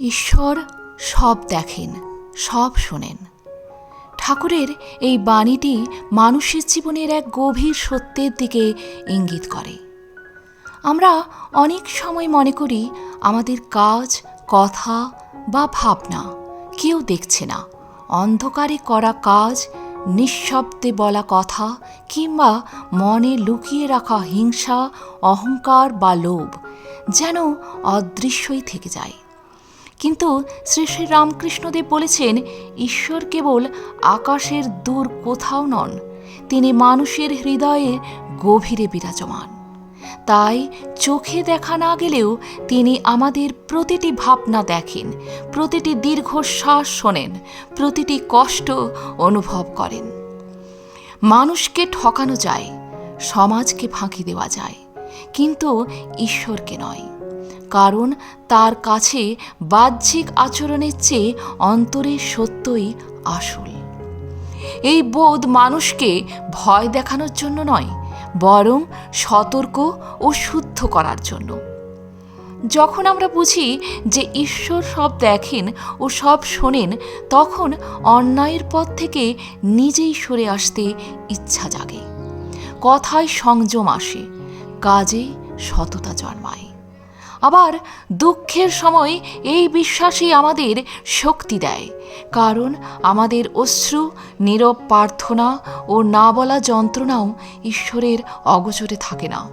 ঈশ্বর সব দেখেন, সব শোনেন। ঠাকুরের এই বাণীটি মানুষের জীবনের এক গভীর সত্যের দিকে ইঙ্গিত করে। আমরা অনেক সময় মনে করি, আমাদের কাজ, কথা বা ভাবনা কেউ দেখছে না। অন্ধকারে করা কাজ, নিঃশব্দে বলা কথা কিংবা মনে লুকিয়ে রাখা হিংসা, অহংকার বা লোভ যেন অদৃশ্যই থেকে যায়। কিন্তু শ্রী শ্রী রামকৃষ্ণদেব বলেছেন, ঈশ্বর কেবল আকাশের দূর কোথাও নন, তিনি মানুষের হৃদয়ে গভীরে বিরাজমান। তাই চোখে দেখা না গেলেও তিনি আমাদের প্রতিটি ভাবনা দেখেন, প্রতিটি দীর্ঘশ্বাস শোনেন, প্রতিটি কষ্ট অনুভব করেন। মানুষকে ঠকানো যায়, সমাজকে ফাঁকি দেওয়া যায়, কিন্তু ঈশ্বরকে নয়। কারণ তার কাছে বাহ্যিক আচরণের চেয়ে অন্তরের সত্যই আসল। এই বোধ মানুষকে ভয় দেখানোর জন্য নয়, বরং সতর্ক ও শুদ্ধ করার জন্য। যখন আমরা বুঝি যে ঈশ্বর সব দেখেন ও সব শোনেন, তখন অন্যায়ের পথ থেকে নিজেই সরে আসতে ইচ্ছা জাগে। কথায় সংযম আসে, কাজে সততা জন্মায়। আবার দুঃখের সময় এই বিশ্বাসই আমাদের শক্তি দেয়। কারণ আমাদের অশ্রু, নীরব প্রার্থনা ও না বলা যন্ত্রণাও ঈশ্বরের অগোচরে থাকে না।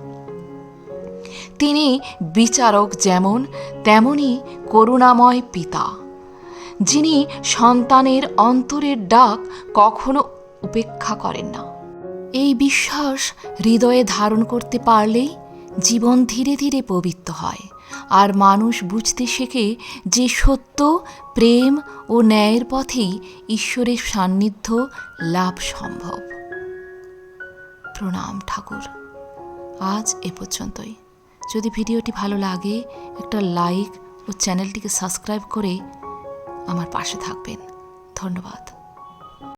তিনি বিচারক যেমন, তেমনি করুণাময় পিতা। যিনি সন্তানের অন্তরের ডাক কখনো উপেক্ষা করেন না। এই বিশ্বাস হৃদয়ে ধারণ করতে পারলেই জীবন ধীরে ধীরে পবিত্র হয়। আর মানুষ বুঝতে শেখে যে সত্য, প্রেম ও ন্যায়ের পথেই ঈশ্বরের সান্নিধ্য লাভ সম্ভব। প্রণাম ঠাকুর। আজ এ পর্যন্তই। যদি ভিডিওটি ভালো লাগে, একটা লাইক ও চ্যানেলটিকে সাবস্ক্রাইব করে আমার পাশে থাকবেন। ধন্যবাদ।